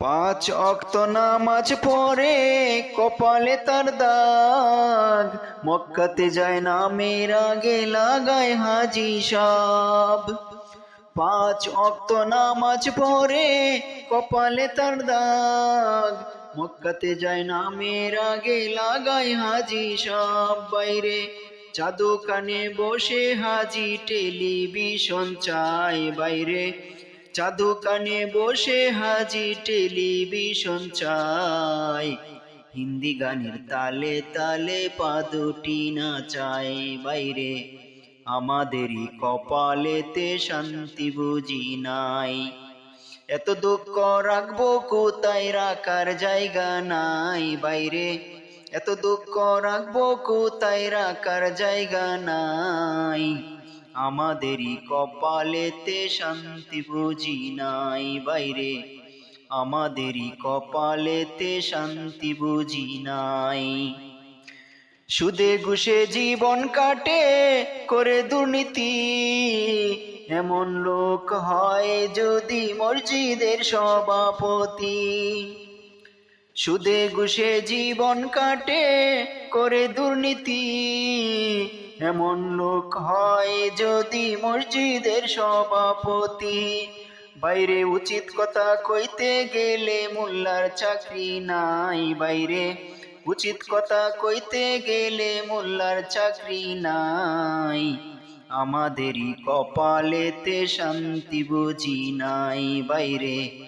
পাঁচ অক্ত নামাজ পড়ে কপালে তার দাগ। মক্কাতে যায় না, মেয়ের আগে লাগায় হাজি সাব। পাঁচ অক্ত নামাজ পড়ে কপালে তার দাগ। মক্কাতে যায় না, মেয়ের আগে লাগায় হাজি সব। বাইরে চাদু কানে বসে হাজি টেলিভিশন চায়। বাইরে কানে বসে হাজি টেলিভিশন চাই। হিন্দি গানের তালে তালে পা দুটি নাচাই বাইরে। আমাদেরই কপালেতে শান্তি বুঝি নাই। এত দুঃখ রাখব কোথায় রাখার জায়গা নাই বাইরে। এত দুঃখ রাখব কোথায় রাখার জায়গা নাই। আমাদেরই কপালেতে শান্তি বুঝি নাই বাইরে। আমাদেরই কপালেতে শান্তি বুঝি নাই। সুদে ঘুষে জীবন কাটে করে দুর্নীতি। এমন লোক হয় যদি মসজিদের সভাপতি। সুদে ঘুষে জীবন কাটে, করে দুর্নীতি। এমন লোক হয় যদি মসজিদের সভাপতি। বাইরে উচিত কথা কইতে গেলে মোল্লার চাকরি নাই বাইরে। উচিত কথা কইতে গেলে মোল্লার চাকরি নাই। আমাদেরই কপালেতে শান্তি বুঝি নাই বাইরে।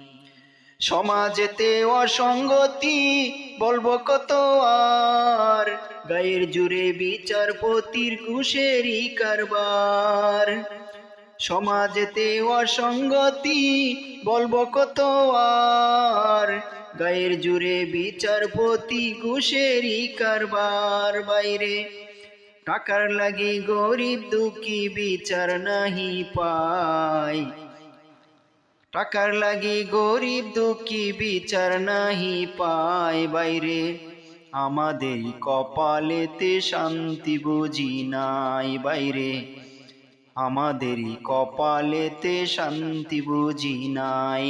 সমাজেতে অসঙ্গতি বলব কত আর? গায়ের জুড়ে বিচারপতির ঘুষেরই কারবার। সমাজেতে অসঙ্গতি বলব কত আর? গায়ের জুড়ে বিচারপতি ঘুষেরই কারবার। বাইরে টাকার লাগি গরিব দুঃখী বিচার নাহি পায়। টাকার লাগি গরিব দুঃখী বিচার নাহি পায় বাইরে। আমাদের কপালেতে শান্তি বুঝি নাই বাইরে। আমাদেরই কপালেতে শান্তি বুঝি নাই।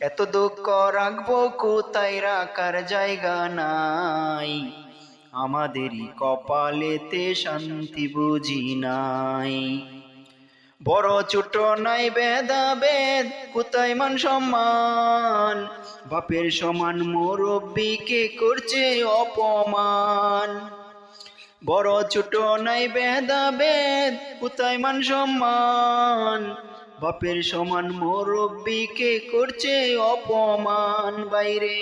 এত দুঃখ রাখব কোথায় রাখার জায়গা নাই। আমাদেরই কপালেতে শান্তি বুঝি নাই। বড় ছোট নাই বেদ কোথায় মান সম্মান? বাপের সমান মুরব্বীকে করছে অপমান? বড় ছোট নাই বেদ কোথায় মান সম্মান? বাপের সমান মুরব্বীকে করছে অপমান? বাইরে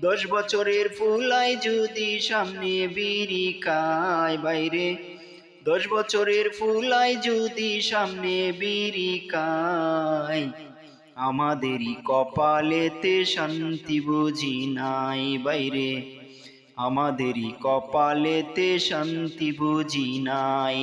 দশ বছরের ফুলাই যদি সামনে বিড়ি খায়, বাইরে দশ বছরের ফুলাই যদি সামনে বিড়ি খায়, আমাদেরই কপালেতে শান্তি বুঝি নাই বাইরে। আমাদেরই কপালেতে শান্তি বুঝি নাই।